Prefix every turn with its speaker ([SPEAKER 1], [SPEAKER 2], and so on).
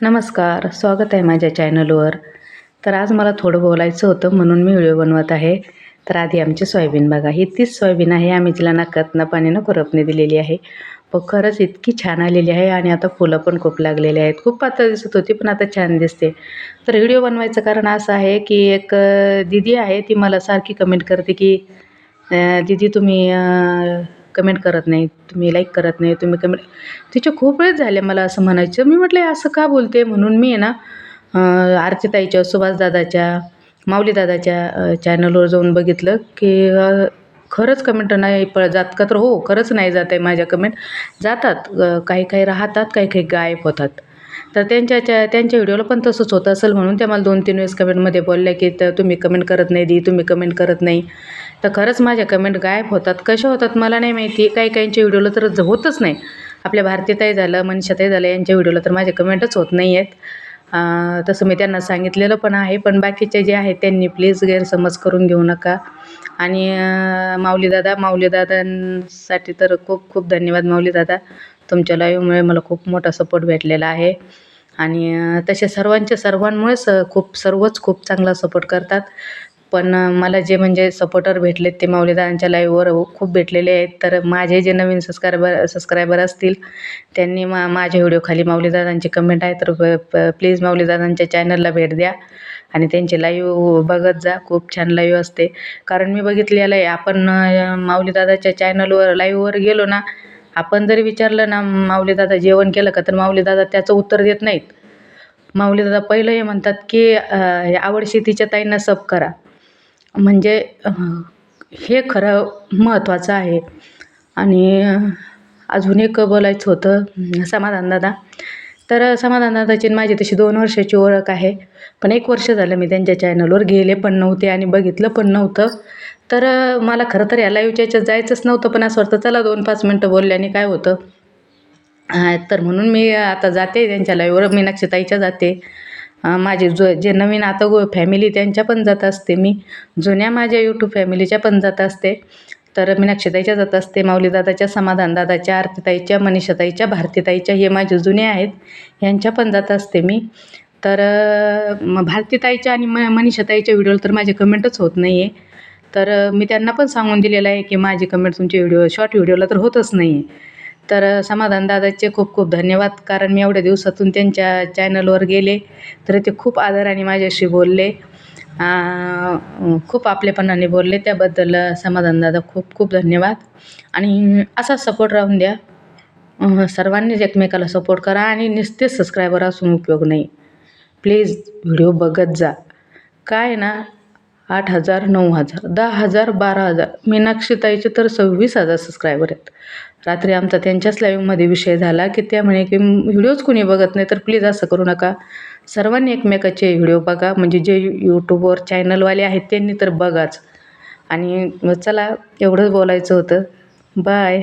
[SPEAKER 1] नमस्कार स्वागत आहे माझ्या चॅनलवर. तर आज मला थोडं बोलायचं होतं म्हणून मी व्हिडिओ बनवत आहे. तर आधी आमची सोयाबीन बघा. ही तीच सोयाबीन आहे आम्ही तिला नाकातनं पाण्यानं खुरपणी दिलेली आहे. पण खरंच इतकी छान आलेली आहे आणि आता फुलं पण खूप लागलेली आहेत. खूप पातळ दिसत होती पण आता छान दिसते. तर व्हिडिओ बनवायचं कारण असं आहे की एक दिदी दीदी आहे ती मला सारखी कमेंट करते की दिदी दीदी तुम्ही कमेंट करत नाही तुम्ही लाईक करत नाही तुम्ही कमेंट तिचे खूप वेळ झाले मला असं म्हणायचं. मी म्हटलं असं का बोलते? म्हणून मी आहे ना आरतीताईच्या सुभाषदादाच्या माऊलीदादाच्या चॅनलवर जाऊन बघितलं की खरंच कमेंट नाही पळ जात का तर हो खरंच नाही जात आहे माझ्या कमेंट जातात काही काही राहतात काही काही गायब होतात. तर त्यांच्या त्यांच्या व्हिडिओला पण तसंच होत असेल म्हणून त्या मला दोन तीन वेळेस कमेंटमध्ये बोलल्या की तर तुम्ही कमेंट करत नाही दी तुम्ही कमेंट करत नाही. तर खरंच माझ्या कमेंट गायब होतात. कशा होतात मला नाही माहिती. काही काहींच्या व्हिडिओला तर होतच नाही. आपल्या भारतीताई झालं मनीषाताई झालं यांच्या व्हिडिओला तर माझे कमेंटच होत नाही आहेत. तसं मी त्यांना सांगितलेलं पण आहे पण बाकीचे जे आहेत त्यांनी प्लीज गैरसमज करून घेऊ नका. आणि माऊलीदादा माऊलीदादांसाठी तर खूप खूप धन्यवाद माऊलीदादा. तुमच्या लाईव्हमुळे मला खूप मोठा सपोर्ट भेटलेला आहे. आणि तसे सर्वांच्या सर्वांमुळेच खूप सर्वच खूप चांगला सपोर्ट करतात. पण मला जे म्हणजे सपोर्टर भेटलेत ते माऊलीदादांच्या लाईव्हवर खूप भेटलेले आहेत. तर माझे जे नवीन सबस्क्रायबर सबस्क्रायबर असतील त्यांनी मा माझ्या व्हिडिओखाली माऊलीदादांची कमेंट आहे तर प्लीज माऊलीदादांच्या चॅनलला भेट द्या. आणि त्यांचे लाईव्ह बघत जा. खूप छान लाईव्ह असते. कारण मी बघितलेलं आहे आपण माऊलीदादाच्या चॅनलवर लाईव्हवर गेलो ना आपण जरी विचारलं ना माऊलीदादा जेवण केलं का तर माऊलीदादा त्याचं उत्तर देत नाहीत. माऊलीदादा पहिलं हे म्हणतात की आवड शेतीच्या ताईंना सब करा. म्हणजे हे खरं महत्त्वाचं आहे. आणि अजून एक बोलायचं होतं समाधान दादा. तर समाधान दादाची माझी तशी दोन वर्षाची ओळख आहे. पण एक वर्ष झालं मी त्यांच्या चॅनलवर गेले पण नव्हते आणि बघितलं पण नव्हतं. तर मला खरं तर या विचारायचं याच्यात जायचंच नव्हतं पण असं वाटतं चला दोन पाच मिनटं बोलल्याने काय होतं. तर म्हणून मी आता जाते त्यांच्या लाईव्हवर मीनाक्षीताईच्या जाते. माझे जो जे नवीन आता गो फॅमिली त्यांच्या पण जात असते. मी जुन्या माझ्या यूट्यूब फॅमिलीच्या पण जात असते. तर मीनाक्षीताईच्या जात असते माऊलीदादाच्या समाधानदादाच्या आरतीताईच्या मनीषाताईच्या भारतीताईच्या हे माझे जुने आहेत. ह्यांच्या पण जात असते मी. तर मग भारतीताईच्या आणि म मनीषाताईच्या व्हिडिओला तर माझे कमेंटच होत नाही आहे तर मी त्यांना पण सांगून दिलेलं आहे की माझी कमेंट तुमचे व्हिडिओ शॉर्ट व्हिडिओला तर होतच नाही आहे तर समाधान दादाचे खूप खूप धन्यवाद. कारण मी एवढ्या दिवसातून त्यांच्या चॅनलवर गेले तर ते खूप आदराने माझ्याशी बोलले. खूप आपलेपणाने बोलले. त्याबद्दल समाधान दादा खूप खूप धन्यवाद. आणि असा सपोर्ट राहून द्या. सर्वांनीच एकमेकाला सपोर्ट करा आणि नुसतेच सबस्क्रायबर असून उपयोग नाही. प्लीज व्हिडिओ बघत जा. काय आहे ना आठ हजार नऊ हजार दहा हजार बारा हजार. मीनाक्षीताईचे तर सव्वीस हजार सबस्क्रायबर आहेत. रात्री आमचा त्यांच्याच लाईव्हमध्ये विषय झाला की त्या म्हणे की व्हिडिओज कोणी बघत नाही तर प्लीज असं करू नका. सर्वांनी एकमेकाचे व्हिडिओ बघा. म्हणजे जे यूट्यूबवर चॅनलवाले आहेत त्यांनी तर बघाच. आणि चला एवढंच बोलायचं होतं. बाय